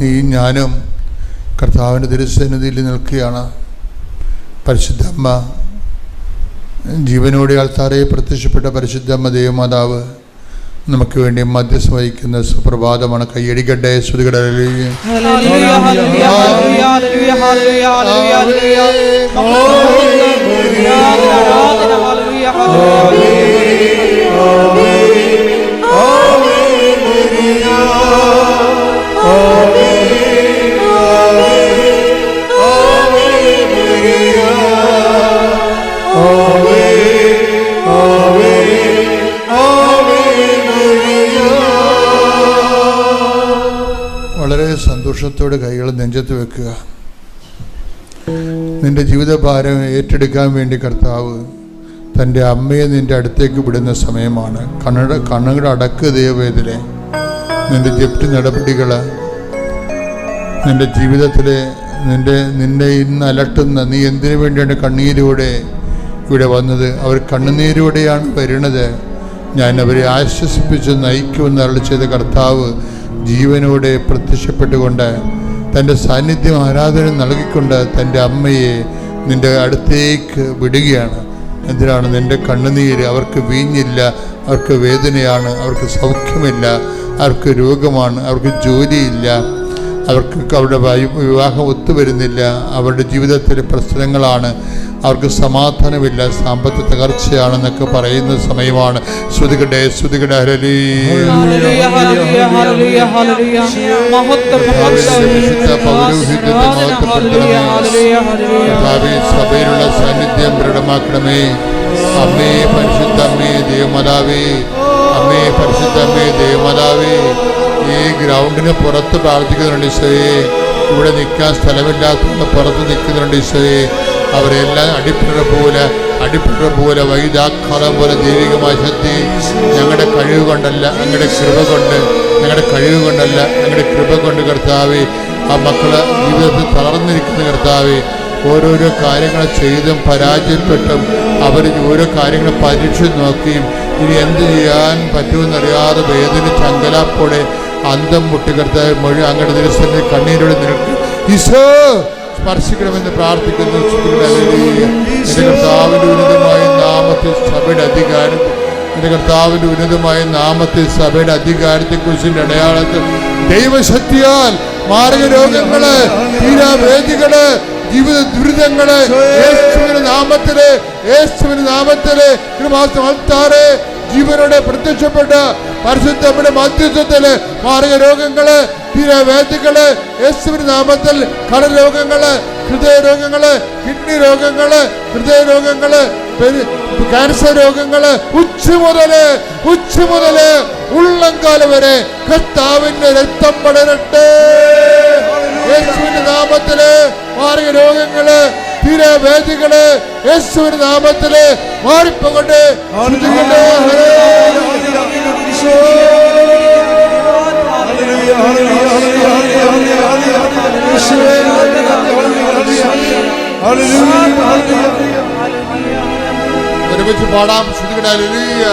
നീ ഞാനും കർത്താവിന്റെ തിരുസന്നിധിയിൽ നിൽക്കുകയാണ്. പരിശുദ്ധമ്മ ജീവനോടെ ആൾത്താരെ പ്രത്യക്ഷപ്പെട്ട പരിശുദ്ധമ്മ ദേവമാതാവ് നമുക്ക് വേണ്ടി മധ്യസ്ഥ വഹിക്കുന്ന സുപ്രഭാതമാണ്. കയ്യടിക്കട്ടെ ശ്രുതികട ഹല്ലേലൂയ, സന്തോഷത്തോടെ കൈകൾ നെഞ്ചത്ത് വെക്കുക. നിന്റെ ജീവിതഭാരം ഏറ്റെടുക്കാൻ വേണ്ടി കർത്താവ് തന്റെ അമ്മയെ നിന്റെ അടുത്തേക്ക് വിടുന്ന സമയമാണ്. കണ്ണട കണ്ണുകൾ അടക്ക് ദൈവവേദന. നിന്റെ ജപ്തി നടപടികൾ നിന്റെ ജീവിതത്തിലെ നിന്റെ നിന്നെ ഇന്ന് അലട്ടുന്ന നീ എന്തിനു വേണ്ടിയാണ് കണ്ണീരോടെ ഇവിടെ വന്നത്? അവർ കണ്ണുനീരോടെയാണ് വരുന്നത്. ഞാൻ അവരെ ആശ്വസിപ്പിച്ച് നയിക്കുമെന്ന് അരളി ചെയ്ത കർത്താവ് ജീവനോടെ പ്രത്യക്ഷപ്പെട്ടുകൊണ്ട് തന്റെ സാന്നിധ്യം ആരാധന നൽകിക്കൊണ്ട് തന്റെ അമ്മയെ നിന്റെ അടുത്തേക്ക് വിടുകയാണ്. എന്തിനാണ് നിന്റെ കണ്ണുനീര്? അവർക്ക് വീഞ്ഞില്ല അവർക്ക് വേദനയാണ് അവർക്ക് സൗഖ്യമില്ല അവർക്ക് രോഗമാണ് അവർക്ക് ജോലിയില്ല അവർക്ക് അവരുടെ വിവാഹം ഒത്തുവരുന്നില്ല അവരുടെ ജീവിതത്തിലെ പ്രശ്നങ്ങളാണ്. അവർക്ക് സമാധാനമില്ല സാമ്പത്തിക തകർച്ചയാണെന്നൊക്കെ പറയുന്ന സമയമാണ്. ശ്രുതികടെ ശ്രുതികടെ ഹരലി സഭയിലുള്ള സാന്നിധ്യം ദൃഢമാക്കണമേ അമ്മേ പരിശുദ്ധ അമ്മേ ദേവമതാവേ. അമ്മേ പരിശുദ്ധ അമ്മേ ദേവമതാവേ. ഈ ഗ്രൗണ്ടിന് പുറത്ത് പ്രാർത്ഥിക്കുന്നുണ്ട് ഈശോയെ. ഇവിടെ നിൽക്കാൻ സ്ഥലമില്ലാത്തതുകൊണ്ട് പുറത്ത് നിൽക്കുന്നുണ്ട് ഈശോയെ. അവരെല്ലാം അടിപ്പിട പോലെ അടിപ്പിട പോലെ വൈദാഘാതം പോലെ ദൈവികമായ ശക്തി ഞങ്ങളുടെ കഴിവ് കൊണ്ടല്ല ഞങ്ങളുടെ കൃപ കൊണ്ട് ഞങ്ങളുടെ കഴിവ് കൊണ്ടല്ല ഞങ്ങളുടെ കൃപ കൊണ്ട് കർത്താവേ ആ മക്കളെ ജീവിതത്തിൽ തളർന്നിരിക്കുന്ന കർത്താവേ ഓരോരോ കാര്യങ്ങൾ ചെയ്തും പരാജയപ്പെട്ടും അവർ ഓരോ കാര്യങ്ങൾ പരീക്ഷ നോക്കിയും ഇനി എന്ത് ചെയ്യാൻ പറ്റുമെന്നറിയാതെ വേദന അങ്കലാപ്പോടെ അന്തം മുട്ടി കർത്താവ് മൊഴി അങ്ങയുടെ ദിവസത്തിൽ കണ്ണീരോടെ നിൽക്കും. ഈശോ! സ്പർശിക്കണമെന്ന് പ്രാർത്ഥിക്കുന്നു. എന്റെ കർത്താവിന്റെ ഉന്നതമായ നാമത്തിൽ സഭയുടെ അധികാരത്തിൽ എന്റെ കർത്താവിന്റെ ഉന്നതമായ നാമത്തിൽ സഭയുടെ അധികാരത്തെക്കുറിച്ചിന്റെ അടയാളത്തിൽ ദൈവശക്തിയാൽ മാർഗ രോഗങ്ങൾ തീരാവേദികൾ ജീവിത ദുരിതങ്ങൾ യേശുവിന്റെ നാമത്തിൽ യേശുവിന്റെ നാമത്തിൽ കൃപാസ്ഥാറെ ജീവനോടെ പ്രത്യക്ഷപ്പെട്ട് പരിശുദ്ധമ്മയുടെ മധ്യത്വത്തിൽ മാറിയ രോഗങ്ങൾ തീരവേദികൾ യേശുവിന്റെ നാമത്തിൽ കടരോഗങ്ങൾ ഹൃദയ രോഗങ്ങൾ കിഡ്നി രോഗങ്ങൾ ഹൃദയ രോഗങ്ങൾ പെരു- ക്യാൻസർ രോഗങ്ങൾ ഉച്ച മുതൽ ഉച്ച മുതൽ ഉള്ളംകാല വരെ കർത്താവിന്റെ രക്തം പടരട്ടെ. യേശുവിന്റെ നാമത്തിൽ മാറിയ രോഗങ്ങൾ തീരവേദികൾ യേശുവിന്റെ നാമത്തിൽ മാറിപ്പോകട്ടെ. ഒരുമിച്ച് പാടാം. ശ്രുതികട നാഥ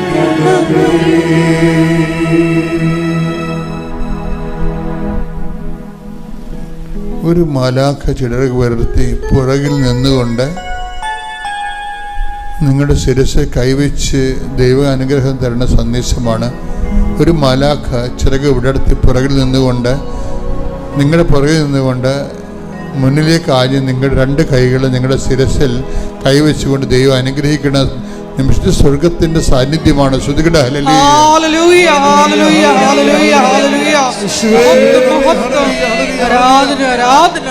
ഒരു മാലാഖ ചിറക് വരുത്തി പുറകിൽ നിന്നുകൊണ്ട് നിങ്ങളുടെ ശിരസ് കൈവച്ച് ദൈവ അനുഗ്രഹം തരുന്ന സന്ദേശമാണ്. ഒരു മാലാഖ ചിറക് വിടർത്തി പുറകിൽ നിന്നുകൊണ്ട് നിങ്ങളുടെ പുറകിൽ നിന്നുകൊണ്ട് മുന്നിലേക്ക് ആഞ്ഞ് നിങ്ങളുടെ രണ്ട് കൈകൾ നിങ്ങളുടെ ശിരസിൽ കൈവച്ചുകൊണ്ട് ദൈവം അനുഗ്രഹിക്കുന്ന നിമിഷത്തെ സ്വർഗത്തിന്റെ സാന്നിധ്യമാണ്. ശ്രുതികട ഹലലി മഹത്വം മഹത്വം ആരാധന ആരാധന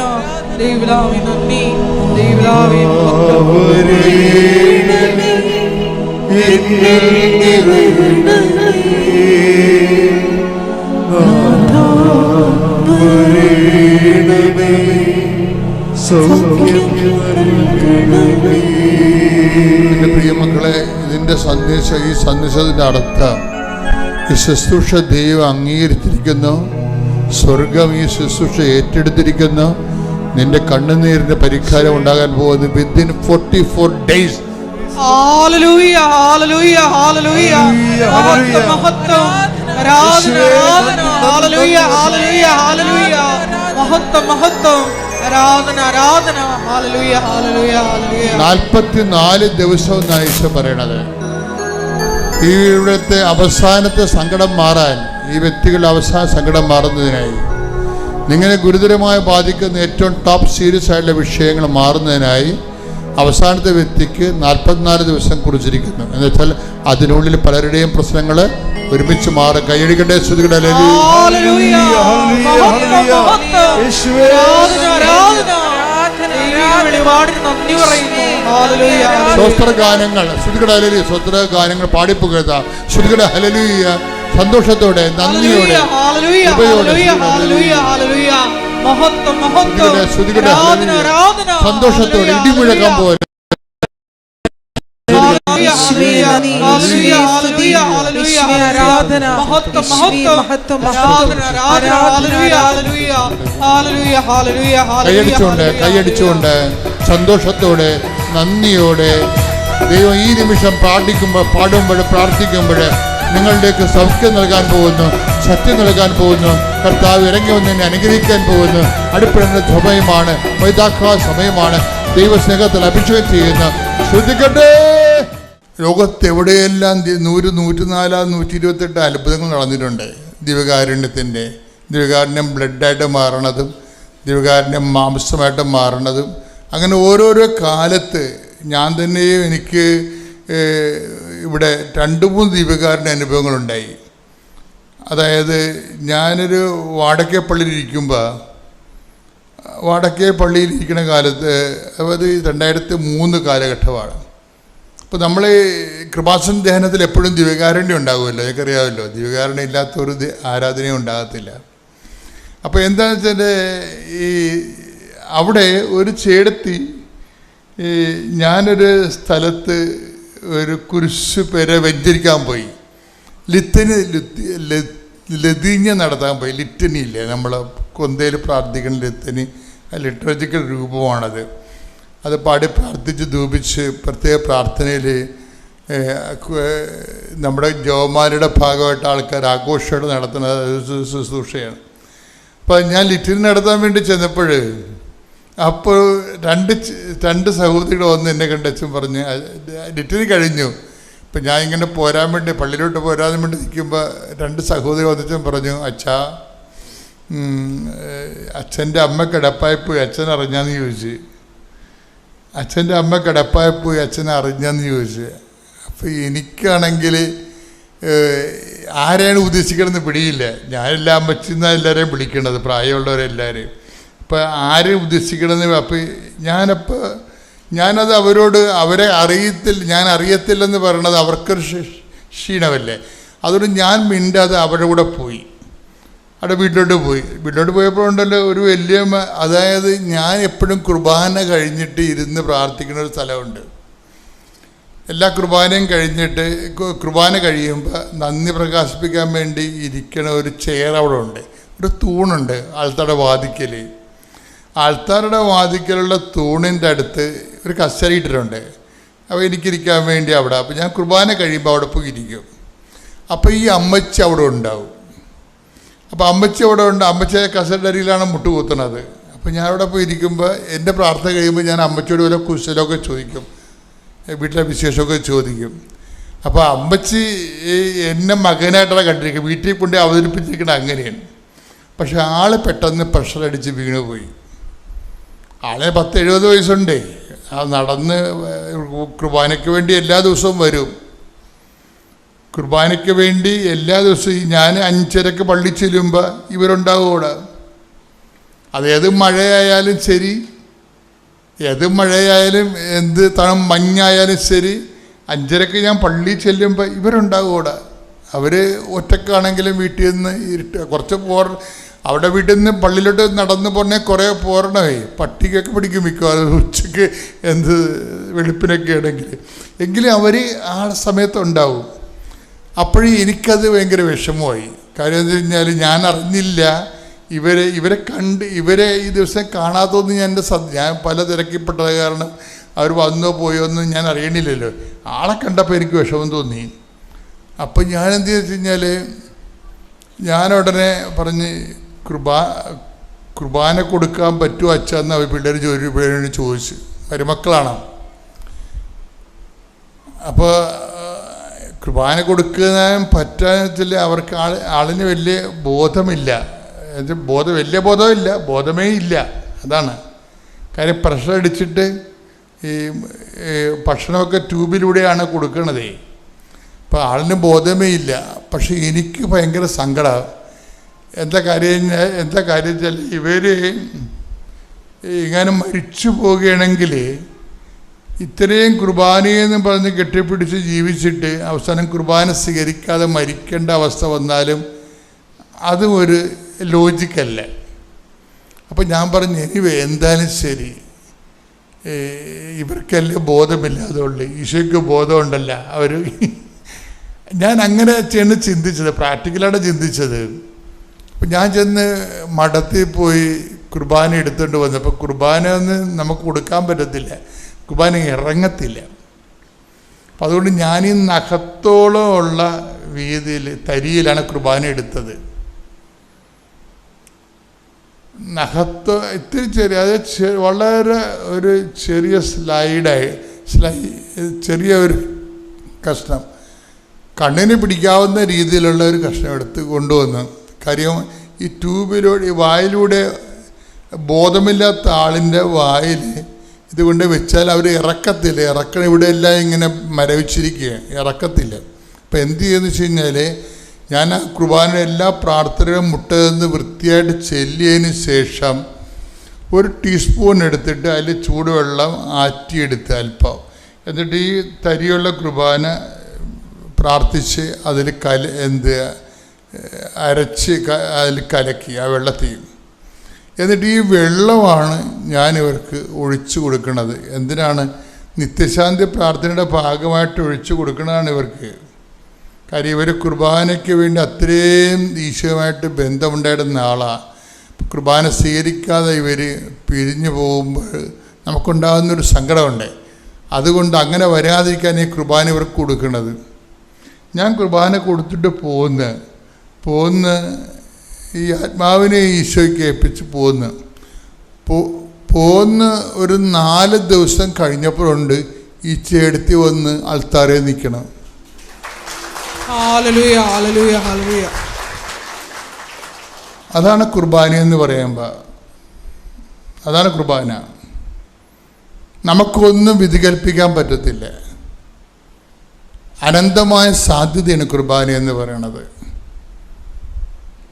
പ്രിയമക്കളെ ഇതിന്റെ സന്ദേശം ഈ സന്ദേശത്തിന്റെ അർത്ഥം ഈ ശുശ്രൂഷ ദൈവം അംഗീകരിച്ചിരിക്കുന്നു. സ്വർഗം ഈ ശുശ്രൂഷ ഏറ്റെടുത്തിരിക്കുന്നു. നിന്റെ കണ്ണുനീരിന്റെ പരിഹാരം ഉണ്ടാകാൻ പോകുന്നു. വിത്തിൻ ഫോർട്ടി ഫോർ ഡേയ്സ് നാൽപ്പത്തിനാല് ദിവസം എന്നാണ് ഈശോ പറയണത്. ഈ ഇവിടുത്തെ അവസാനത്തെ സങ്കടം മാറാൻ ഈ വ്യക്തികളുടെ അവസാന സങ്കടം മാറുന്നതിനായി. നിങ്ങളെ ഗുരുതരമായി ബാധിക്കുന്ന ഏറ്റവും ടോപ്പ് സീരിയസ് ആയിട്ടുള്ള വിഷയങ്ങൾ മാറുന്നതിനായി അവസാനത്തെ വ്യക്തിക്ക് നാൽപ്പത്തിനാല് ദിവസം കുറിച്ചിരിക്കുന്നു. എന്ന് വെച്ചാൽ അതിനുള്ളിൽ പലരുടെയും പ്രശ്നങ്ങൾ ഒരുമിച്ച് മാറും. കൈയടിക്കട്ടെ ശ്രുതികളുടെ മഹത്വം മഹത്വം യേശുവേ. ആരാധന ആരാധന ദൈവിക വെളിപാടിന് നന്ദി പറയുന്നു. Hallelujah hallelujah. സ്വസ്ത്ര ഗാനങ്ങൾ. ശ്രുതികളുടെ ഹലലി സ്വസ്ത്ര ഗാനങ്ങൾ പാടിപ്പുകഴുത ശ്രുതികളുടെ ഹലലിയ സന്തോഷത്തോടെ നന്ദിയോടെ ആരാധന സന്തോഷത്തോടെ ഇടിമുഴക്കം പോലെ. ആരാധന. മഹത്വം മഹത്വം കൈയടിച്ചുകൊണ്ട് കൈയടിച്ചുകൊണ്ട് സന്തോഷത്തോടെ നന്ദിയോടെ ദൈവം ഈ നിമിഷം പ്രാർത്ഥിക്കുമ്പോൾ പാടുമ്പോൾ പ്രാർത്ഥിക്കുമ്പോൾ നിങ്ങളുടെയൊക്കെ സൗഖ്യം നൽകാൻ പോകുന്നു സത്യം നൽകാൻ പോകുന്നു കർത്താവ് ഇറങ്ങി വന്ന് എന്നെ അനുഗ്രഹിക്കാൻ പോകുന്നു. അടുപ്പിടുന്ന സമയമാണ് വൈതാക്ക സമയമാണ്. ദൈവസ്നേഹത്തിൽ അഭിഷേകം ചെയ്യുന്ന. ശ്രദ്ധിക്കട്ടെ ലോകത്തെവിടെയെല്ലാം നൂറ് നൂറ്റിനാലാം നൂറ്റി ഇരുപത്തെട്ട് അത്ഭുതങ്ങൾ നടന്നിട്ടുണ്ട്. ദിവകാരുണ്യത്തിന്റെ ദിവകാരുണ്യം ബ്ലഡായിട്ട് മാറണതും ദിവകാരുണ്യം മാംസമായിട്ട് മാറണതും. അങ്ങനെ ഓരോരോ കാലത്ത് ഞാൻ തന്നെയും എനിക്ക് ഇവിടെ രണ്ട് മൂന്ന് ദിവകാരുടെ അനുഭവങ്ങളുണ്ടായി. അതായത് ഞാനൊരു വാടക്കപ്പള്ളിയിൽ ഇരിക്കുമ്പോൾ വടക്കേ പള്ളിയിൽ ഇരിക്കുന്ന കാലത്ത് അതായത് രണ്ടായിരത്തി മൂന്ന് കാലഘട്ടമാണ്. അപ്പോൾ നമ്മൾ കൃപാസന ധ്യാനത്തിൽ എപ്പോഴും ദിവ്യകാരുണ്യം ഉണ്ടാകുമല്ലോ എനിക്കറിയാമല്ലോ ദിവ്യകാരുണ്യം ഇല്ലാത്ത ഒരു ആരാധനയും ഉണ്ടാകത്തില്ല. അപ്പോൾ എന്താണെന്ന് വെച്ചാൽ ഈ അവിടെ ഒരു ചേടത്തി ഞാനൊരു സ്ഥലത്ത് ഒരു കുരിശ് പേരെ വെഞ്ചരിക്കാൻ പോയി. ലിത്തന് ലതിഞ്ഞ നടത്താൻ പോയി. ലിറ്റനി ഇല്ലേ നമ്മൾ കൊന്തയിൽ പ്രാർത്ഥിക്കുന്ന ലിത്തനി ലിറ്ററജിക്കൽ രൂപമാണത്. അത് പാടി പ്രാർത്ഥിച്ച് ധൂപിച്ച് പ്രത്യേക പ്രാർത്ഥനയിൽ നമ്മുടെ ജോമാരുടെ ഭാഗമായിട്ട് ആൾക്കാർ ആഘോഷമായിട്ട് നടത്തുന്ന ശുശ്രൂഷയാണ്. അപ്പോൾ ഞാൻ ലിറ്റിൽ നടത്താൻ വേണ്ടി ചെന്നപ്പോൾ അപ്പോൾ രണ്ട് രണ്ട് സഹോദരികൾ വന്ന് എന്നെ കണ്ടച്ചും പറഞ്ഞ് ലിറ്റിൽ കഴിഞ്ഞു. ഇപ്പം ഞാൻ ഇങ്ങനെ പോരാൻ വേണ്ടി പള്ളിയിലോട്ട് പോരാൻ വേണ്ടി നിൽക്കുമ്പോൾ രണ്ട് സഹോദരി വന്നിച്ചും പറഞ്ഞു അച്ഛാ അച്ഛന്റെ അമ്മ കിടപ്പായിപ്പോയി അച്ഛൻ അറിഞ്ഞാന്ന് ചോദിച്ചു. അച്ഛന്റെ അമ്മ കിടപ്പായി പോയി അച്ഛനെ അറിഞ്ഞെന്ന് ചോദിച്ചു. അപ്പോൾ എനിക്കാണെങ്കിൽ ആരെയാണ് ഉദ്ദേശിക്കണമെന്ന് പിടിയില്ല. ഞാനെല്ലാം അമ്മച്ചിന്നാണ് എല്ലാവരെയും വിളിക്കണത് പ്രായമുള്ളവരെല്ലാവരെയും അപ്പോൾ ആരെ ഉദ്ദേശിക്കണമെന്ന് അപ്പോൾ ഞാനപ്പോൾ ഞാനത് അവരോട് അവരെ അറിയത്തില്ല ഞാൻ അറിയത്തില്ലെന്ന് പറയണത് അവർക്കൊരു ക്ഷ- ക്ഷീണമല്ലേ? അതുകൊണ്ട് ഞാൻ മിണ്ടാതെ അവരുടെ കൂടെ പോയി. അവിടെ വീട്ടിലോട്ട് പോയി. വീട്ടിലോട്ട് പോയപ്പോൾ ഉണ്ടല്ലോ ഒരു വലിയ അതായത് ഞാൻ എപ്പോഴും കുർബാന കഴിഞ്ഞിട്ട് ഇരുന്ന് പ്രാർത്ഥിക്കുന്ന ഒരു സ്ഥലമുണ്ട്. എല്ലാ കുർബാനയും കഴിഞ്ഞിട്ട് കുർബാന കഴിയുമ്പോൾ നന്ദി പ്രകാശിപ്പിക്കാൻ വേണ്ടി ഇരിക്കണ ഒരു ചെയർ അവിടെ ഉണ്ട്. ഒരു തൂണുണ്ട് ആൾത്താരുടെ വാതിക്കൽ ആൾത്താരുടെ വാതിക്കലുള്ള തൂണിന്റെ അടുത്ത് ഒരു കസേര ഇട്ടിട്ടുണ്ട്. അപ്പോൾ എനിക്കിരിക്കാൻ വേണ്ടി അവിടെ. അപ്പോൾ ഞാൻ കുർബാന കഴിയുമ്പോൾ അവിടെ പോയി ഇരിക്കും. അപ്പോൾ ഈ അമ്മച്ചി അവിടെ ഉണ്ടാവും. അപ്പോൾ അമ്മച്ചി അവിടെ ഉണ്ട്. അമ്മച്ചിയെ കസേരയുടെ അരിയിലാണ് കൂത്തണത് അപ്പോൾ ഞാൻ അവിടെ പോയി ഇരിക്കുമ്പോൾ എന്റെ പ്രാർത്ഥന കഴിയുമ്പോൾ ഞാൻ അമ്മച്ചിയോട് വല്ല കുശലമൊക്കെ ചോദിക്കും. വീട്ടിലെ വിശേഷമൊക്കെ ചോദിക്കും. അപ്പോൾ അമ്മച്ചി എന്നെ മകനായിട്ടാണ് കണ്ടിരിക്കുക വീട്ടിൽ കൊണ്ട് അവതരിപ്പിച്ചിരിക്കുന്നത് അങ്ങനെയാണ്. പക്ഷെ ആൾ പെട്ടെന്ന് പ്രഷർ അടിച്ച് വീണുപോയി. ആളെ പത്ത് എഴുപത് വയസ്സുണ്ടേ. ആ നടന്ന് കുർബാനയ്ക്ക് വേണ്ടി എല്ലാ ദിവസവും വരും. കുർബാനയ്ക്ക് വേണ്ടി എല്ലാ ദിവസവും ഞാൻ അഞ്ചരക്ക് പള്ളി ചെല്ലുമ്പോൾ ഇവരുണ്ടാവും അവിടെ. അതേത് മഴയായാലും ശരി ഏത് മഴയായാലും എന്ത് തണു മഞ്ഞായാലും ശരി അഞ്ചരക്ക് ഞാൻ പള്ളി ചെല്ലുമ്പോൾ ഇവരുണ്ടാവും അവിടെ. അവർ ഒറ്റക്കാണെങ്കിലും വീട്ടിൽ നിന്ന് ഇരുട്ട് കുറച്ച് പോർ അവിടെ വീട്ടിൽ നിന്ന് പള്ളിയിലോട്ട് നടന്നു പോണേ കുറേ പോരണമേ പട്ടികൊക്കെ പിടിക്കും മിക്കവാറും ഉച്ചയ്ക്ക് എന്ത് വെളുപ്പിനൊക്കെ ആണെങ്കിൽ. എങ്കിലും അവർ ആ സമയത്ത് ഉണ്ടാവും. അപ്പോഴും എനിക്കത് ഭയങ്കര വിഷമമായി. കാര്യം എന്ന് കഴിഞ്ഞാൽ ഞാൻ അറിഞ്ഞില്ല. ഇവരെ ഇവരെ കണ്ട് ഇവരെ ഈ ദിവസം കാണാത്തതൊന്നും ഞാൻ എന്റെ സദ് ഞാൻ പല തിരക്കിപ്പെട്ടത് കാരണം അവർ വന്നോ പോയോ ഒന്നും ഞാൻ അറിയണില്ലല്ലോ. ആളെ കണ്ടപ്പോൾ എനിക്ക് വിഷമം തോന്നി. അപ്പം ഞാൻ എന്ത് വെച്ച് കഴിഞ്ഞാൽ ഞാൻ ഉടനെ പറഞ്ഞ് കുർബാ കുർബാന കൊടുക്കാൻ പറ്റുമോ അച്ഛന്ന് അവർ പിള്ളേർ ജോലി പിള്ളേരോട് ചോദിച്ചു. മരുമക്കളാണ്? അപ്പോൾ കുർബാന കൊടുക്കാൻ വെച്ചാൽ അവർക്ക് ആൾ ആളിന് വലിയ ബോധമില്ല. ബോധം വലിയ ബോധമില്ല ബോധമേ ഇല്ല. അതാണ്. കാര്യം പ്രഷർ അടിച്ചിട്ട് ഈ ഭക്ഷണമൊക്കെ ട്യൂബിലൂടെയാണ് കൊടുക്കണതേ. അപ്പോൾ ആളിന് ബോധമേ ഇല്ല. പക്ഷെ എനിക്ക് ഭയങ്കര സങ്കടം. എന്താ കാര്യം എന്താ കാര്യം വെച്ചാൽ ഇവർ ഇങ്ങനെ മരിച്ചു പോവുകയാണെങ്കിൽ ഇത്രയും കുർബാനയെന്ന് പറഞ്ഞ് കെട്ടിപ്പിടിച്ച് ജീവിച്ചിട്ട് അവസാനം കുർബാന സ്വീകരിക്കാതെ മരിക്കേണ്ട അവസ്ഥ വന്നാലും അതും ഒരു ലോജിക്കല്ല അപ്പം ഞാൻ പറഞ്ഞു എനിവേ എന്തായാലും ശരി. ഇവർക്കല്ല ബോധമില്ലാതുള്ളു ഈശോയ്ക്ക് ബോധമുണ്ടല്ല. അവർ ഞാൻ അങ്ങനെ ചെന്ന് ചിന്തിച്ചത് പ്രാക്ടിക്കലായിട്ട് ചിന്തിച്ചത്. അപ്പം ഞാൻ ചെന്ന് മഠത്തിൽ പോയി കുർബാന എടുത്തുകൊണ്ട് വന്നപ്പോൾ കുർബാന ഒന്നും നമുക്ക് കൊടുക്കാൻ പറ്റത്തില്ല. കുർബാന ഇറങ്ങത്തില്ല. അപ്പം അതുകൊണ്ട് ഞാൻ ഈ നഖത്തോളം ഉള്ള വീതിയിൽ തരിയിലാണ് കുർബാന എടുത്തത്. നഖത്ത് ഇത്തിരി ചെറിയ അത് വളരെ ഒരു ചെറിയ സ്ലൈഡായി സ്ലൈ ചെറിയ ഒരു കഷ്ണം. കണ്ണിന് പിടിക്കാവുന്ന രീതിയിലുള്ള ഒരു കഷ്ണം എടുത്ത് കൊണ്ടുവന്ന് കാര്യം ഈ ട്യൂബിലൂടെ വായിലൂടെ ബോധമില്ലാത്ത ആളിന്റെ വായിൽ ഇതുകൊണ്ട് വെച്ചാൽ അവർ ഇറക്കത്തില്ല. ഇറക്കണം ഇവിടെ എല്ലാം ഇങ്ങനെ മരവിച്ചിരിക്കുക ഇറക്കത്തില്ല. അപ്പം എന്ത് ചെയ്യുന്നു വെച്ച് കഴിഞ്ഞാൽ ഞാൻ ആ കുർബാന എല്ലാ പ്രാർത്ഥനകളും മുട്ടതെന്ന് വൃത്തിയായിട്ട് ചെല്ലിയതിന് ശേഷം ഒരു ടീസ്പൂൺ എടുത്തിട്ട് അതിൽ ചൂടുവെള്ളം ആറ്റിയെടുത്ത് അല്പം. എന്നിട്ട് ഈ തരിയുള്ള കുർബാന പ്രാർത്ഥിച്ച് അതിൽ കല എന്ത് അരച്ച് അതിൽ കലക്കി ആ വെള്ളത്തിൽ. എന്നിട്ട് ഈ വെള്ളമാണ് ഞാൻ ഇവർക്ക് ഒഴിച്ചു കൊടുക്കുന്നത്. എന്തിനാണ്? നിത്യശാന്തി പ്രാർത്ഥനയുടെ ഭാഗമായിട്ട് ഒഴിച്ചു കൊടുക്കുന്നതാണ് ഇവർക്ക്. കാര്യം ഇവർ കുർബാനയ്ക്ക് വേണ്ടി അത്രയും ഈശോയുമായിട്ട് ബന്ധമുണ്ടായിരുന്ന ആളാണ് കുർബാന സ്വീകരിക്കാതെ ഇവർ പിരിഞ്ഞു പോകുമ്പോൾ നമുക്കുണ്ടാകുന്നൊരു സങ്കടമുണ്ട്. അതുകൊണ്ട് അങ്ങനെ വരാതിരിക്കാൻ ഈ കുർബാന ഇവർക്ക് കൊടുക്കുന്നത്. ഞാൻ കുർബാന കൊടുത്തിട്ട് പോന്ന്. പോന്ന് ഈ ആത്മാവിനെ ഈശോയ്ക്ക് ഏൽപ്പിച്ച് പോന്ന്. പോന്ന് ഒരു നാല് ദിവസം കഴിഞ്ഞപ്പോഴുണ്ട് ഈ ചേടുത്തി വന്ന് അൾത്താരെ നിൽക്കണം. അതാണ് കുർബാന എന്ന് പറയുമ്പോൾ അതാണ് കുർബാന. നമുക്കൊന്നും വിധികൽപ്പിക്കാൻ പറ്റത്തില്ല. അനന്തമായ സാധ്യതയാണ് കുർബാന എന്ന് പറയണത്.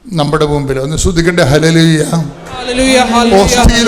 നമ്മുടെ മുമ്പിൽ. ഒന്ന് ശ്രദ്ധിക്കേണ്ട ഹല്ലേലൂയ. ഹല്ലേലൂയ ഓസ്തിയിൽ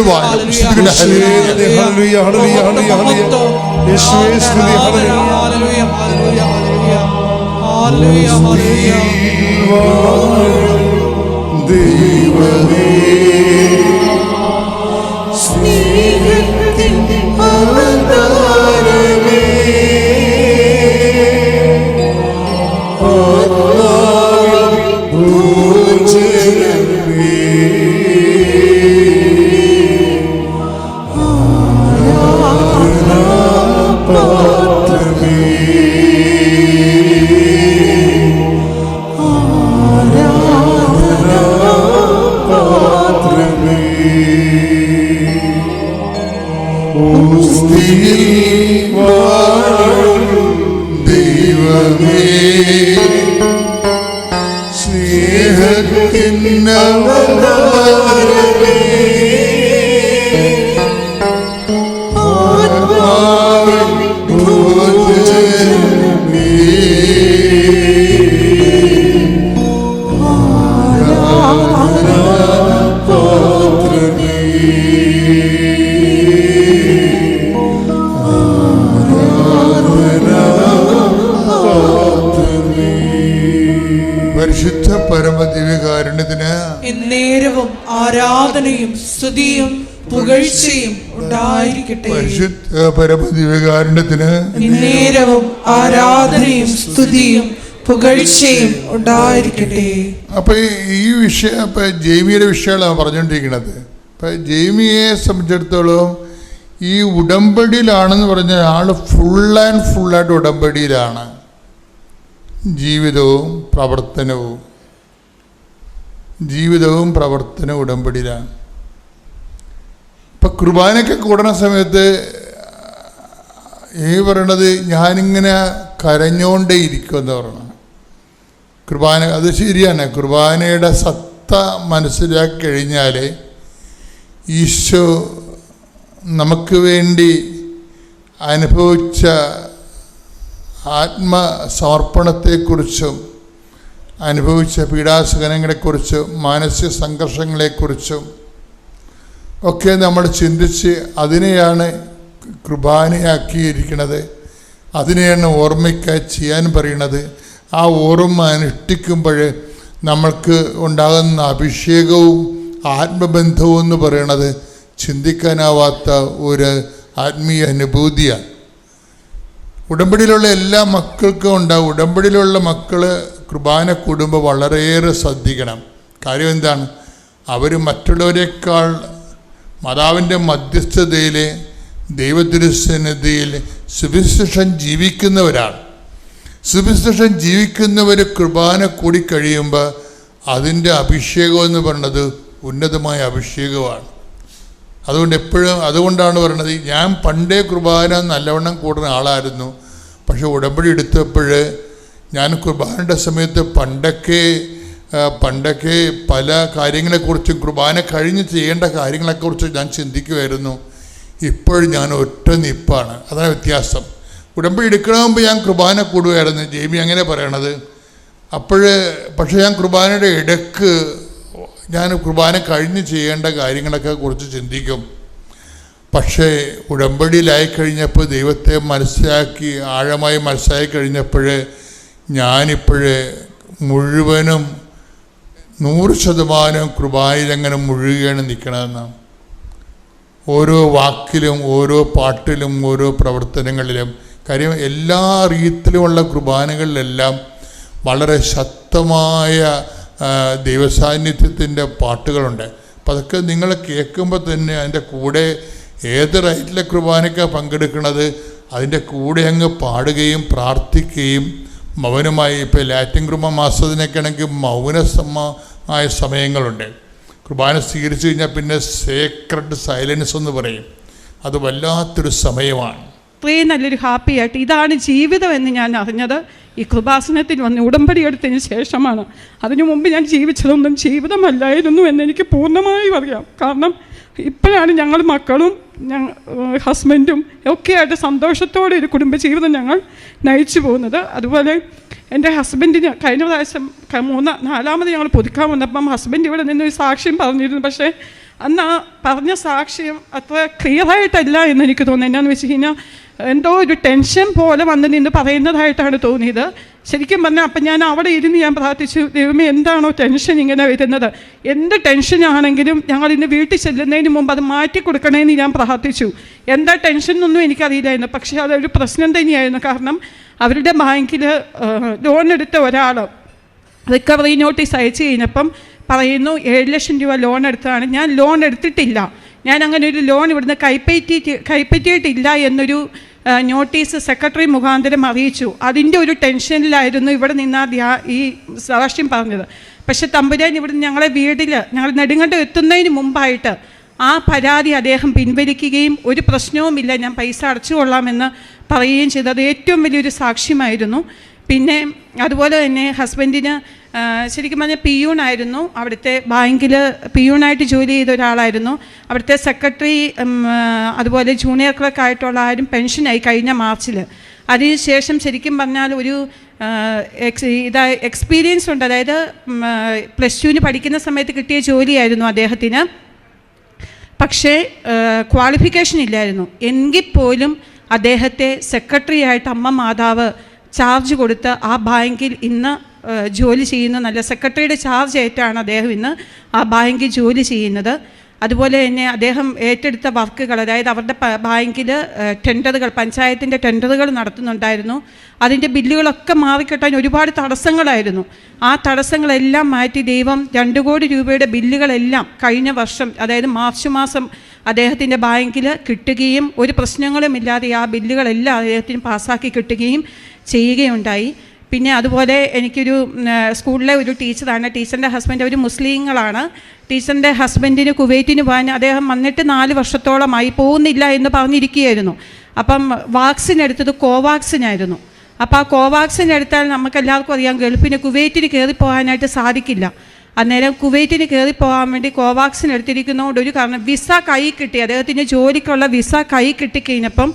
ആരാധനയും സ്തുതിയും പുകഴ്ചയും ഉണ്ടായിരിക്കട്ടെ. പരിശുദ്ധ പരമദിവ്യകാരുണ്യത്തിന് നേരവും ആരാധനയും സ്തുതിയും പുകഴ്ചയും ഉണ്ടായിരിക്കട്ടെ. അപ്പൊ ഈ- വിഷയം ഇപ്പൊ ജൈമിയുടെ വിഷയമാണ് പറഞ്ഞുകൊണ്ടിരിക്കുന്നത് ഇപ്പൊ ജൈമിയെ സംബന്ധിച്ചിടത്തോളം ഈ ഉടമ്പടിയിലാണെന്ന് പറഞ്ഞ ആൾ ഫുൾ ആൻഡ് ഫുള്ളായിട്ട് ഉടമ്പടിയിലാണ്. ജീവിതവും പ്രവർത്തനവും. ജീവിതവും പ്രവർത്തനവും ഉടമ്പടിയിലാണ്. ഇപ്പൊ കുർബാനയ്ക്ക് കൂടണ സമയത്ത് ഈ പറയണത് ഞാനിങ്ങനെ കരഞ്ഞോണ്ടേ ഇരിക്കുമെന്ന് പറയണം. കുർബാന അത് ശരിയാണ്. കുർബാനയുടെ സത്ത മനസ്സിലാക്കി കഴിഞ്ഞാൽ ഈശോ നമുക്ക് വേണ്ടി അനുഭവിച്ച ആത്മസമർപ്പണത്തെക്കുറിച്ചും അനുഭവിച്ച പീഡാസഹനങ്ങളെക്കുറിച്ചും മാനസിക സംഘർഷങ്ങളെക്കുറിച്ചും ഒക്കെ നമ്മൾ ചിന്തിച്ച് അതിനെയാണ് കൃപാനയാക്കിയിരിക്കുന്നത് അതിനെയാണ് ഓർമ്മയ്ക്കായി ചെയ്യാൻ പറയുന്നത്. ആ ഓർമ്മ അനുഷ്ഠിക്കുമ്പോൾ നമ്മൾക്ക് ഉണ്ടാകുന്ന അഭിഷേകവും ആത്മബന്ധവും എന്ന് പറയുന്നത് ചിന്തിക്കാനാവാത്ത ഒരു ആത്മീയ അനുഭൂതിയാണ്. ഉടമ്പടിയിലുള്ള എല്ലാ മക്കൾക്കും ഉണ്ടാവും. ഉടമ്പടിയിലുള്ള മക്കൾ കുർബാന കൂടുമ്പോൾ വളരെയേറെ ശ്രദ്ധിക്കണം. കാര്യം എന്താണ്? അവർ മറ്റുള്ളവരെക്കാൾ മാതാവിന്റെ മധ്യസ്ഥതയിൽ ദൈവദുരസന്നിധിയിൽ സുവിശേഷം ജീവിക്കുന്നവരാണ്. സുവിശേഷം ജീവിക്കുന്നവർ കുർബാന കൂടി കഴിയുമ്പോൾ അതിന്റെ അഭിഷേകം എന്ന് പറയുന്നത് ഉന്നതമായ അഭിഷേകമാണ്. അതുകൊണ്ട് എപ്പോഴും അതുകൊണ്ടാണ് പറയുന്നത് ഞാൻ പണ്ടേ കുർബാന നല്ലവണ്ണം കൂടുന്ന ആളായിരുന്നു പക്ഷെ ഉടമ്പടി എടുത്തപ്പോൾ ഞാൻ കുർബാനയുടെ സമയത്ത് പണ്ടൊക്കെ പണ്ടൊക്കെ പല കാര്യങ്ങളെക്കുറിച്ചും കുർബാന കഴിഞ്ഞ് ചെയ്യേണ്ട കാര്യങ്ങളെക്കുറിച്ച് ഞാൻ ചിന്തിക്കുമായിരുന്നു. ഇപ്പോഴും ഞാൻ ഒറ്റ നിപ്പാണ്. അതാണ് വ്യത്യാസം. ഉടമ്പടി എടുക്കണ ഞാൻ കുർബാന കൂടുമായിരുന്നു. ജെയ്മി അങ്ങനെ പറയണത്. അപ്പോൾ പക്ഷേ ഞാൻ കുർബാനയുടെ ഇടയ്ക്ക് ഞാൻ കുർബാന കഴിഞ്ഞ് ചെയ്യേണ്ട കാര്യങ്ങളൊക്കെ കുറിച്ച് ചിന്തിക്കും. പക്ഷേ ഉടമ്പടിയിലായി കഴിഞ്ഞപ്പോൾ ദൈവത്തെ മനസ്സിലാക്കി ആഴമായി മനസ്സിലാക്കി കഴിഞ്ഞപ്പോൾ ഞാനിപ്പോൾ മുഴുവനും നൂറ് ശതമാനം കൃപായിലങ്ങനെ മുഴുകയാണ് നിൽക്കണമെന്നാണ് ഓരോ വാക്കിലും ഓരോ പാട്ടിലും ഓരോ പ്രവർത്തനങ്ങളിലും കാര്യം എല്ലാ രീതിയിലുമുള്ള കുർബാനകളിലെല്ലാം വളരെ ശക്തമായ ദൈവസാന്നിധ്യത്തിന്റെ പാട്ടുകളുണ്ട്. അപ്പം അതൊക്കെ നിങ്ങൾ കേൾക്കുമ്പോൾ തന്നെ അതിന്റെ കൂടെ ഏത് റൈറ്റിലെ കുർബാനയ്ക്കാണ് പങ്കെടുക്കുന്നത് അതിന്റെ കൂടെ അങ്ങ് പാടുകയും പ്രാർത്ഥിക്കുകയും മൗനമായി ഇപ്പോൾ ലാറ്റിൻ കുർബ മാസത്തിനൊക്കെ ആണെങ്കിൽ ആയ സമയങ്ങളുണ്ട്. കുർബാന സ്വീകരിച്ചു കഴിഞ്ഞാൽ പിന്നെ സേക്രഡ് സൈലൻസ് എന്ന് പറയും. അത് വല്ലാത്തൊരു സമയമാണ്. അത്രയും നല്ലൊരു ഹാപ്പി ആയിട്ട് ഇതാണ് ജീവിതം എന്ന് ഞാൻ അറിഞ്ഞത്. ഈ കൃപാസനത്തിൽ വന്ന് ഉടമ്പടി എടുത്തതിന് ശേഷമാണ്. അതിനു മുമ്പ് ഞാൻ ജീവിച്ചതൊന്നും ജീവിതമല്ലായിരുന്നു എന്ന് എനിക്ക് പൂർണമായും അറിയാം. കാരണം ഇപ്പോഴാണ് ഞങ്ങൾ മക്കളും ഹസ്ബൻഡും ഒക്കെയായിട്ട് സന്തോഷത്തോടെ ഒരു കുടുംബജീവിതം ഞങ്ങൾ നയിച്ചു പോകുന്നത്. അതുപോലെ എന്റെ ഹസ്ബൻഡിന് കഴിഞ്ഞ പ്രാവശ്യം മൂന്ന് നാലാമത് ഞങ്ങൾ പുതുക്കാൻ വന്നപ്പം ഹസ്ബൻഡ് ഇവിടെ നിന്ന് ഒരു സാക്ഷ്യം പറഞ്ഞിരുന്നു. പക്ഷേ അന്ന് ആ പറഞ്ഞ സാക്ഷ്യം അത്ര ക്ലിയർ ആയിട്ടല്ല എന്ന് എനിക്ക് തോന്നുന്നു. എന്നാന്ന് വെച്ച് കഴിഞ്ഞാൽ എന്തോ ഒരു ടെൻഷൻ പോലെ വന്ന് നിന്ന് പറയുന്നതായിട്ടാണ് തോന്നിയത്. ശരിക്കും പറഞ്ഞാൽ അപ്പം ഞാൻ അവിടെ ഇരുന്ന് ഞാൻ പ്രാർത്ഥിച്ചു ദൈവമേ എന്താണോ ടെൻഷൻ ഇങ്ങനെ വരുന്നത്? എന്ത് ടെൻഷനാണെങ്കിലും ഞങ്ങൾ ഇന്ന് വീട്ടിൽ ചെല്ലുന്നതിന് മുമ്പ് അത് മാറ്റി കൊടുക്കണമെന്ന് ഞാൻ പ്രാർത്ഥിച്ചു. എന്താ ടെൻഷൻ എന്നൊന്നും എനിക്കറിയില്ലായിരുന്നു പക്ഷേ അതൊരു പ്രശ്നം തന്നെയായിരുന്നു. കാരണം അവരുടെ ബാങ്കിൽ ലോൺ എടുത്ത ഒരാൾ റിക്കവറി നോട്ടീസ് അയച്ചു കഴിഞ്ഞപ്പം പറയുന്നു ഏഴ് ലക്ഷം രൂപ ലോൺ എടുത്തതാണ്. ഞാൻ ലോൺ എടുത്തിട്ടില്ല. ഞാൻ അങ്ങനെ ഒരു ലോൺ ഇവിടുന്ന് കൈപ്പറ്റി കൈപ്പറ്റിയിട്ടില്ല എന്നൊരു നോട്ടീസ് സെക്രട്ടറി മുഖാന്തരം അറിയിച്ചു. അതിന്റെ ഒരു ടെൻഷനിലായിരുന്നു ഇവിടെ നിന്ന് ധ്യാ ഈ സാക്ഷ്യം പറഞ്ഞത്. പക്ഷെ തമ്പുരാൻ ഇവിടുന്ന് ഞങ്ങളെ വീട്ടിൽ ഞങ്ങൾ നെടുങ്കണ്ടം എത്തുന്നതിന് മുമ്പായിട്ട് ആ പരാതി അദ്ദേഹം പിൻവലിക്കുകയും ഒരു പ്രശ്നവുമില്ല ഞാൻ പൈസ അടച്ചു കൊള്ളാമെന്ന് പറയുകയും ചെയ്തു ഏറ്റവും വലിയൊരു സാക്ഷ്യമായിരുന്നു. പിന്നെ അതുപോലെ തന്നെ ഹസ്ബൻഡിന് ശരിക്കും പറഞ്ഞാൽ പിയൂണായിരുന്നു. അവിടുത്തെ ബാങ്കിൽ പിയൂണായിട്ട് ജോലി ചെയ്ത ഒരാളായിരുന്നു. അവിടുത്തെ സെക്രട്ടറി അതുപോലെ ജൂനിയർ ക്ലർക്ക് ആയിട്ടുള്ള ആരും പെൻഷനായി കഴിഞ്ഞ മാർച്ചിൽ അതിനുശേഷം ശരിക്കും പറഞ്ഞാൽ ഒരു എക്സ് ഇതാ എക്സ്പീരിയൻസ് ഉണ്ട്. അതായത് പ്ലസ് ടുവിന് പഠിക്കുന്ന സമയത്ത് കിട്ടിയ ജോലിയായിരുന്നു അദ്ദേഹത്തിന്. പക്ഷേ ക്വാളിഫിക്കേഷൻ ഇല്ലായിരുന്നു. എങ്കിൽ പോലും അദ്ദേഹത്തെ സെക്രട്ടറി ആയിട്ട് അമ്മ മാതാവ് ചാർജ് കൊടുത്ത് ആ ബാങ്കിൽ ഇന്ന് ജോലി ചെയ്യുന്ന നല്ല സെക്രട്ടറിയുടെ ചാർജ് ഏറ്റാണ് അദ്ദേഹം ഇന്ന് ആ ബാങ്കിൽ ജോലി ചെയ്യുന്നത്. അതുപോലെ തന്നെ അദ്ദേഹം ഏറ്റെടുത്ത വർക്കുകൾ അതായത് അവരുടെ ബാങ്കിൽ ടെൻഡറുകൾ പഞ്ചായത്തിന്റെ ടെൻഡറുകൾ നടത്തുന്നുണ്ടായിരുന്നു. അതിന്റെ ബില്ലുകളൊക്കെ മാറിക്കിട്ടാൻ ഒരുപാട് തടസ്സങ്ങളായിരുന്നു. ആ തടസ്സങ്ങളെല്ലാം മാറ്റി ദൈവം രണ്ട് കോടി രൂപയുടെ ബില്ലുകളെല്ലാം കഴിഞ്ഞ വർഷം അതായത് മാർച്ച് മാസം അദ്ദേഹത്തിന്റെ ബാങ്കിൽ കിട്ടുകയും ഒരു പ്രശ്നങ്ങളും ഇല്ലാതെ ആ ബില്ലുകളെല്ലാം അദ്ദേഹത്തിന് പാസ്സാക്കി കിട്ടുകയും ചെയ്യുകയുണ്ടായി. പിന്നെ അതുപോലെ എനിക്കൊരു സ്കൂളിലെ ഒരു ടീച്ചറാണ്. ടീച്ചറിന്റെ ഹസ്ബൻഡ് ഒരു മുസ്ലിങ്ങളാണ്. ടീച്ചറിന്റെ ഹസ്ബൻഡിന് കുവൈറ്റിന് പോകാൻ അദ്ദേഹം വന്നിട്ട് നാല് വർഷത്തോളമായി പോകുന്നില്ല എന്ന് പറഞ്ഞിരിക്കുകയായിരുന്നു. അപ്പം വാക്സിൻ എടുത്തത് കോവാക്സിൻ ആയിരുന്നു അപ്പോൾ ആ കോവാക്സിൻ എടുത്താൽ നമുക്ക് എല്ലാവർക്കും അറിയാം ഗൾഫിന് കുവൈറ്റിന് കയറി പോകാനായിട്ട് സാധിക്കില്ല. അന്നേരം കുവൈറ്റിന് കയറി പോകാൻ വേണ്ടി കോവാക്സിൻ എടുത്തിരിക്കുന്നതുകൊണ്ട് ഒരു കാരണം വിസ കൈ കിട്ടി. അദ്ദേഹത്തിന് ജോലിക്കുള്ള വിസ കൈ കിട്ടിക്കഴിഞ്ഞപ്പം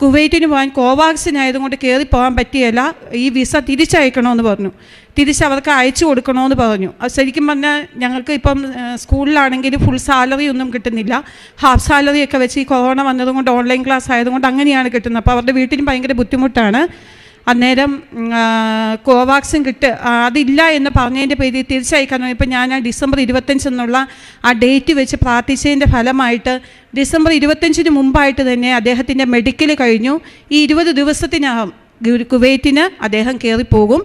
കുവൈറ്റിന് പോകാൻ കോവാക്സിൻ ആയതുകൊണ്ട് കയറി പോകാൻ പറ്റിയല്ല. ഈ വിസ തിരിച്ചയക്കണമെന്ന് പറഞ്ഞു. തിരിച്ച് അവർക്ക് അയച്ചു കൊടുക്കണമെന്ന് പറഞ്ഞു. അത് ശരിക്കും പറഞ്ഞാൽ ഞങ്ങൾക്ക് ഇപ്പം സ്കൂളിലാണെങ്കിൽ ഫുൾ സാലറി ഒന്നും കിട്ടുന്നില്ല. ഹാഫ് സാലറി ഒക്കെ വെച്ച് ഈ കൊറോണ വന്നതുകൊണ്ട് ഓൺലൈൻ ക്ലാസ് ആയതുകൊണ്ട് അങ്ങനെയാണ് കിട്ടുന്നത്. അപ്പോൾ അവരുടെ വീട്ടിന് ഭയങ്കര ബുദ്ധിമുട്ടാണ്. അന്നേരം കോവാക്സിൻ കിട്ട് അതില്ല എന്ന് പറഞ്ഞതിന്റെ പേരിൽ തിരിച്ചയക്കാൻ ഇപ്പം ഞാൻ ആ ഡിസംബർ ഇരുപത്തഞ്ച് എന്നുള്ള ആ ഡേറ്റ് വെച്ച് പ്രാർത്ഥിച്ചതിന്റെ ഫലമായിട്ട് ഡിസംബർ ഇരുപത്തഞ്ചിന് മുമ്പായിട്ട് തന്നെ അദ്ദേഹത്തിന്റെ മെഡിക്കൽ കഴിഞ്ഞു. ഈ ഇരുപത് ദിവസത്തിനകം കുവൈറ്റിന് അദ്ദേഹം കയറിപ്പോകും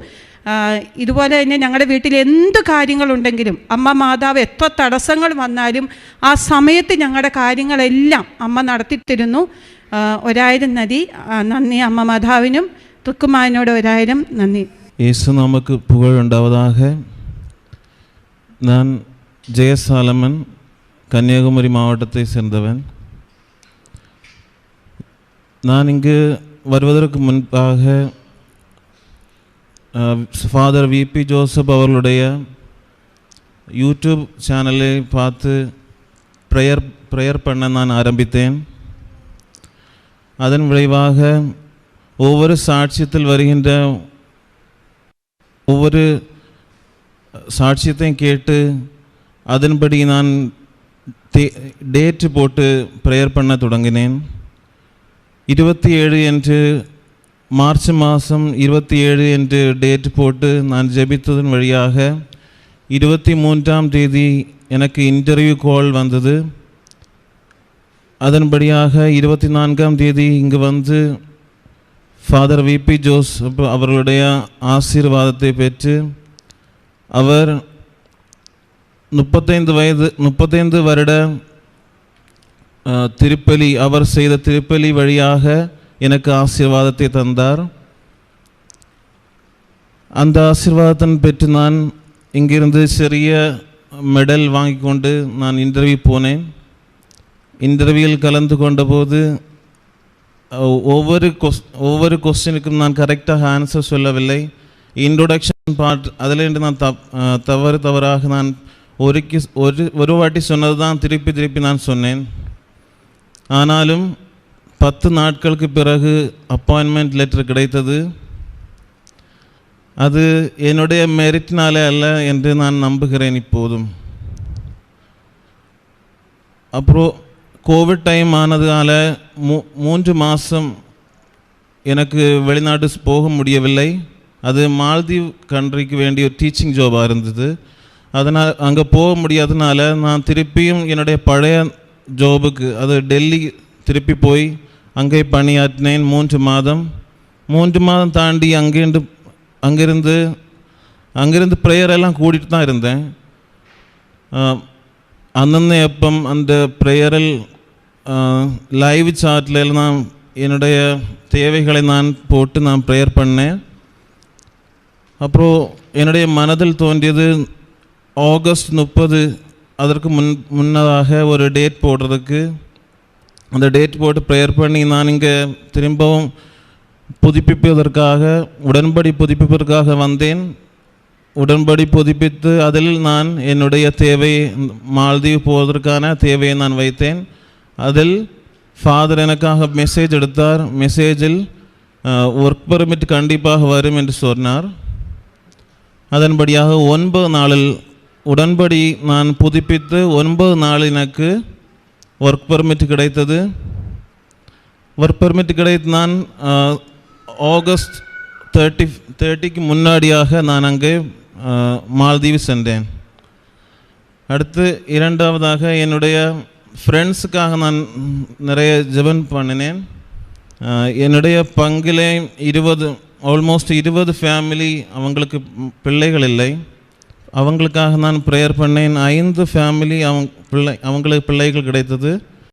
ഇതുപോലെ തന്നെ ഞങ്ങളുടെ വീട്ടിൽ എന്ത് കാര്യങ്ങളുണ്ടെങ്കിലും അമ്മ മാതാവ് എത്ര തടസ്സങ്ങൾ വന്നാലും ആ സമയത്ത് ഞങ്ങളുടെ കാര്യങ്ങളെല്ലാം അമ്മ നടത്തിത്തരുന്നു. ഒരായിരം നദി നന്ദി അമ്മ മാതാവിനും. ருக்குமாயனோட ஒராயிரம் நன்றி இயேசு நமக்கு புகழ் உண்டாவதாக நான் ஜெயசாலமன் கன்னியாகுமரி மாவட்டத்தை சேர்ந்தவன் நான் இங்கு வருவதற்கு முன்பாக ஃபாதர் விபி ஜோசப் அவர்களுடைய யூடியூப் சேனலை பார்த்து ப்ரேயர் ப்ரேயர் பண்ண நான் ஆரம்பித்தேன் அதன் விளைவாக ஒவ்வொரு சாட்சியத்தில் வருகின்ற ஒவ்வொரு சாட்சியத்தையும் கேட்டு அதன்படி நான் டேட்டு போட்டு ப்ரேயர் பண்ண தொடங்கினேன். இருபத்தி ஏழு என்று மார்ச் மாதம் இருபத்தி ஏழு என்று டேட் போட்டு நான் ஜெபித்ததன் வழியாக இருபத்தி மூன்றாம் தேதி எனக்கு இன்டர்வியூ கால் வந்தது. அதன்படியாக இருபத்தி நான்காம் தேதி இங்கு வந்து ஃபாதர் விபி ஜோஸ் அவர்களுடைய ஆசீர்வாதத்தை பெற்று அவர் முப்பத்தைந்து வயது முப்பத்தைந்து வருட திருப்பலி அவர் செய்த திருப்பலி வழியாக எனக்கு ஆசீர்வாதத்தை தந்தார். அந்த ஆசீர்வாதத்தின் பெற்று நான் இங்கிருந்து சிறிய மெடல் வாங்கி கொண்டு நான் இன்டர்வியூ போனேன். இன்டர்வியூவில் கலந்து கொண்டபோது ஒவ்வொரு கொஸ் ஒவ்வொரு கொஸ்டினுக்கும் நான் கரெக்டாக ஆன்சர் சொல்லவில்லை. இன்ட்ரொடக்ஷன் பார்ட் அதில் நான் தப் தவறு தவறாக நான் ஒரு கிஸ் ஒரு ஒரு வாட்டி சொன்னது தான் திருப்பி திருப்பி நான் சொன்னேன். ஆனாலும் பத்து நாட்களுக்கு பிறகு அப்பாயின்மெண்ட் லெட்டர் கிடைத்தது. அது என்னுடைய மெரிட்னாலே அல்ல என்று நான் நம்புகிறேன் இப்போதும். அப்புறம் கோவிட் டைம் ஆனதுனால மூ மூன்று மாதம் எனக்கு வெளிநாட்டு போக முடியவில்லை. அது மால்தீவ் கண்ட்ரிக்கு வேண்டிய ஒரு டீச்சிங் ஜாபாக இருந்தது. அதனால் அங்கே போக முடியாதனால நான் திருப்பியும் என்னுடைய பழைய ஜாபுக்கு அது டெல்லி திருப்பி போய் அங்கே பணியாற்றினேன் மூன்று மாதம். மூன்று மாதம் தாண்டி அங்கேருந்து அங்கேருந்து அங்கேருந்து ப்ரேயர் எல்லாம் கூட்டிகிட்டு தான் இருந்தேன். அந்தந்த எப்பம் அந்த ப்ரேயரில் லைவ் சாட்டில் நான் என்னுடைய தேவைகளை நான் போட்டு நான் ப்ரேயர் பண்ணேன் அப்புறம் என்னுடைய மனதில் தோன்றியது ஆகஸ்ட் முப்பது அதற்கு முன் முன்னதாக ஒரு டேட் போடுறதுக்கு அந்த டேட் போட்டு ப்ரேயர் பண்ணி நான் இங்கே திரும்பவும் புதுப்பிப்பதற்காக உடன்படி புதுப்பிப்பதற்காக வந்தேன் உடன்படி புதுப்பித்து அதில் நான் என்னுடைய தேவை மால்தீவு போவதற்கான தேவையை நான் வைத்தேன் அதில் ஃபாதர் எனக்காக மெசேஜ் எடுத்தார் மெசேஜில் ஒர்க் பெர்மிட் கண்டிப்பாக வரும் என்று சொன்னார் அதன்படியாக ஒன்பது நாளில் உடன்படி நான் புதுப்பித்து ஒன்பது நாள் எனக்கு ஒர்க் பெர்மிட் கிடைத்தது ஒர்க் பெர்மிட் கிடைத்து நான் ஆகஸ்ட் தேர்ட்டி தேர்ட்டிக்கு முன்னாடியாக நான் அங்கே மால்தீவு சென்றேன் அடுத்து இரண்டாவதாக என்னுடைய ஃப்ரெண்ட்ஸுக்காக நான் நிறைய ஜெபன் பண்ணினேன். என்னுடைய பங்கிலே இருபது ஆல்மோஸ்ட் இருபது ஃபேமிலி அவங்களுக்கு பிள்ளைகள் இல்லை. அவங்களுக்காக நான் ப்ரேயர் பண்ணேன். ஐந்து ஃபேமிலி அவங்க பிள்ளை அவங்களுக்கு பிள்ளைகள் கிடைத்தது.